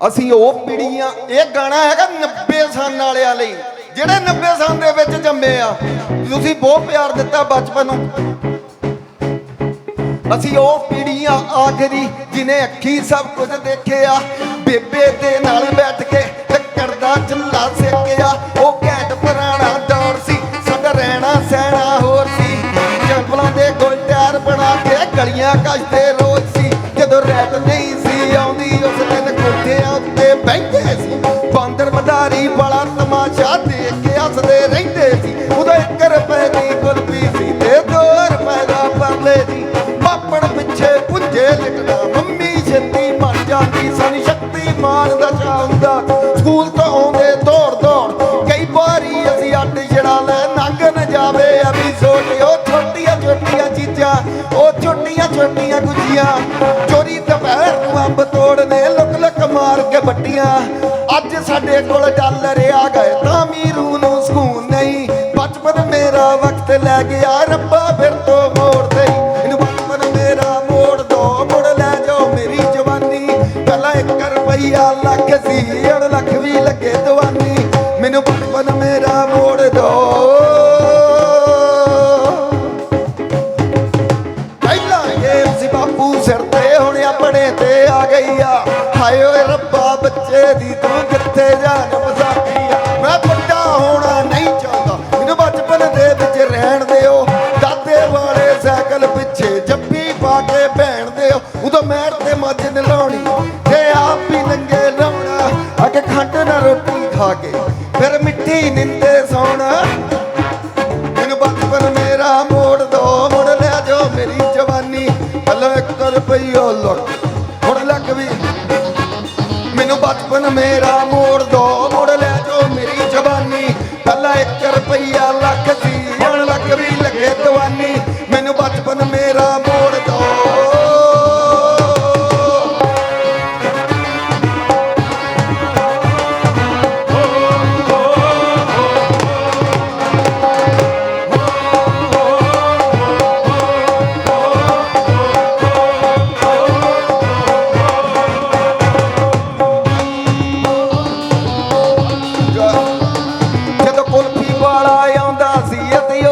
ਅਸੀਂ ਉਹ ਪੀੜੀਆਂ, ਇਹ ਗਾਣਾ ਹੈਗਾ 90 ਸਾਲ ਵਾਲਿਆਂ ਲਈ, ਜਿਹੜੇ 90 ਸਾਲ ਦੇ ਵਿੱਚ ਜੰਮੇ ਆ। ਤੁਸੀਂ ਬਹੁਤ ਪਿਆਰ ਦਿੱਤਾ ਬਚਪਨ ਨੂੰ। ਅਸੀਂ ਉਹ ਪੀੜੀਆਂ ਆਖਰੀ, ਜਿਨੇ ਅੱਖੀ ਸਭ ਕੁਝ ਦੇਖਿਆ, ਬੇਬੇ ਦੇ ਨਾਲ ਬੈਠ ਕੇ ਟੱਕਰ ਦਾ ਚੱਲਾ ਸੇਕਿਆ। ਉਹ ਘੈਂਟ ਪੁਰਾਣਾ ਦੌਰ ਸੀ ਸਾਡਾ ਰਹਿਣਾ ਸਹਿਣਾ ਹੋਰ ਸੀ। ਜੰਗਲਾਂ ਦੇ ਗੋਲ ਟਾਇਰ ਬਣਾ ਕੇ ਗਲੀਆਂ ਕੱਜਦੇ ਰੋਜ਼ ਸੀ। ਜਦੋਂ ਰੈਤ ਨਹੀਂ ਸੀ ਆਉਂਦੀ, ਉਸ ਸ਼ਕਤੀਮਾਨ ਸਕੂਲ ਤੋਂ ਆਉਂਦੇ ਦੌੜ ਦੌੜ ਕਈ ਵਾਰੀ ਅਸੀਂ ਅੱਡ ਛੜਾ ਲੈ ਨੰਗ ਨਾ ਜਾਵੇ। ਅਭੀ ਸੋਚਿਓ ਛੋਟੀਆਂ ਛੋਟੀਆਂ ਚੀਜ਼ਾਂ, ਉਹ ਛੋਟੀਆਂ ਛੋਟੀਆਂ ਗੁੱਜੀਆਂ ਚੋਰੀ ਦੁਪਹਿਰ ਨੂੰ ਅੰਬ ਤੋੜਨੇ, ਲੁਕ ਲੁਕ ਮਾਰ ਕੇ ਬੱਟੀਆਂ ਅੱਜ ਸਾਡੇ ਕੋਲ ਡਾਲਰ ਆ ਗਏ ਤਾਂ ਮੀਰੂ ਨੂੰ ਸਕੂਨ ਨਹੀਂ। ਬਚਪਨ ਮੇਰਾ ਵਕਤ ਲੈ ਗਿਆ, ਰੱਬਾ ਫਿਰ ਤੋਂ ਮੋੜ ਦੇ ਇਹਨੂੰ ਬਚਪਨ ਮੇਰਾ ਮੋੜ ਦੋ, ਮੁੜ ਲੈ ਜਾਓ ਮੇਰੀ ਜਵਾਨੀ। ਪਹਿਲਾਂ ਇੱਕ ਰੁਪਈਆ ਲੱਖ ਸੀ ਹੁਣ ਲੱਖ ਵੀ ਲੱਗੇ ਦਵਾਨੀ। ਮੈਨੂੰ ਬਚਪਨ ਮੇਰਾ ਮੋੜ ਦੋ। ਪਹਿਲਾਂ ਇਹ ਸੀ ਬਾਪੂ ਸਿਰ ਤੇ, ਹੁਣ ਆਪਣੇ ਤੇ ਆ ਗਈ ਆ। ਹਾਏ ਓਏ ਰੱਬਾ, ਬੱਚੇ ਦੀ ਤੂੰ ਕਿੱਥੇ ਜਾਨ ਵਸਾਤੀ ਆ। ਮੈਂ ਵੱਡਾ ਹੋਣਾ ਨਹੀਂ ਚਾਹੁੰਦਾ। ਮੈਨੂੰ ਬਚਪਨ ਦੇ ਵਿੱਚ ਰਹਿਣ ਦਿਓ। ਦਾਦੇ ਵਾਲੇ ਸਾਈਕਲ ਪਿੱਛੇ ਜੱਫੀ ਪਾ ਕੇ ਭੈਣ ਮੈਨੂੰ ਬਚਪਨ ਮੇਰਾ ਮੋੜ ਦੋ, ਮੁੜ ਲੈ ਜੋ ਮੇਰੀ ਜਵਾਨੀ। ਪਹਿਲਾਂ 1 ਰੁਪਈਆ ਲੱਖ ਸੀ, ਹੁਣ ਲੱਖ ਵੀ ਲੱਗੇ ਦਵਾਨੀ। ਮੈਨੂੰ ਬਚਪਨ ਮੇਰਾ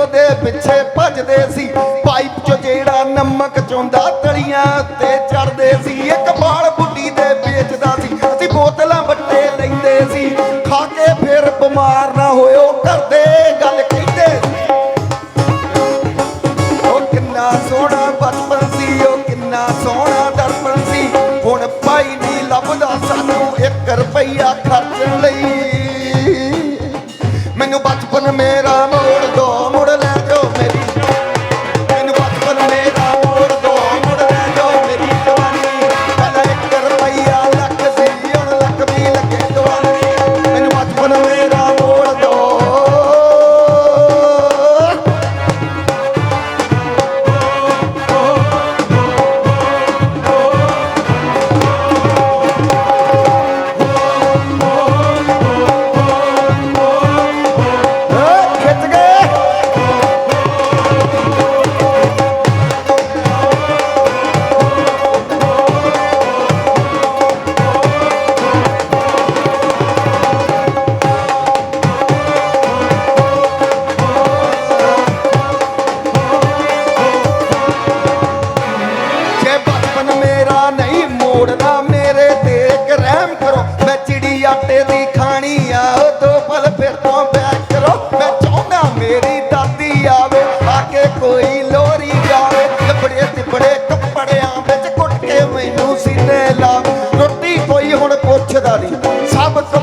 ਉਹਦੇ ਪਿੱਛੇ ਭੱਜਦੇ ਸੀ। ਪਾਈਪ ਚੋਂ ਜਿਹੜਾ ਨਮਕ ਚੋਂਦਾ, ਤਲੀਆਂ ਉੱਤੇ ਚੜਦੇ ਸੀ। ਇੱਕ ਬਾਲ ਬੁੱਢੀ ਦੇ ਵੇਚਦਾ ਸੀ। ਅਸੀਂ ਬੋਤਲਾਂ ਵੱਟੇ ਲੈਂਦੇ ਸੀ। ਖਾ ਕੇ ਫਿਰ ਬਿਮਾਰ ਨਾ ਹੋਇਓ ਕਰਦੇ ਗੱਲ ਕਹਿੰਦੇ ਉਹ ਕਿੰਨਾ ਸੋਹਣਾ ਬਚਪਨ ਸੀ, ਉਹ ਕਿੰਨਾ ਸੋਹਣਾ ਦਰਪਣ ਸੀ। ਹੁਣ ਭਾਈ ਨਹੀਂ ਲੱਭਦਾ ਸਾਨੂੰ 1 ਰੁਪਈਆ ਖਰਚਣ ਲਈ। ਮੈਨੂੰ ਬਚਪਨ ਮੇਰਾ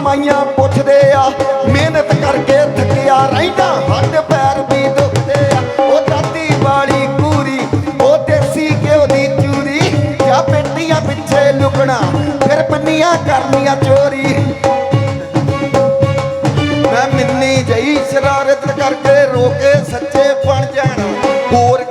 ਸਭ ਪੁੱਛਦੇ ਆ, ਮਿਹਨਤ ਕਰਕੇ ਥੱਕਿਆ ਰਹਿੰਦਾ ਹੱਡ ਪੈਰ ਵੀ ਦੁਖਦੇ ਆ। ਉਹ ਦਾਦੀ ਵਾਲੀ ਕੂਰੀ ਉਹ ਦੇਸੀ ਘਿਓ ਦੀ ਚੂਰੀ, ਜਾਂ ਪੇਟੀਆਂ ਪਿੱਛੇ ਲੁਕਣਾ, ਫਿਰ ਪੰਨੀਆਂ ਕਰਨੀਆਂ ਚੋਰੀ। ਮੈਂ ਮਿੰਨੀ ਜਈ ਸ਼ਰਾਰਤ ਕਰਕੇ ਰੋਕੇ ਸੱਚੇ ਬਣ ਜਾਣਾ, ਹੋਰ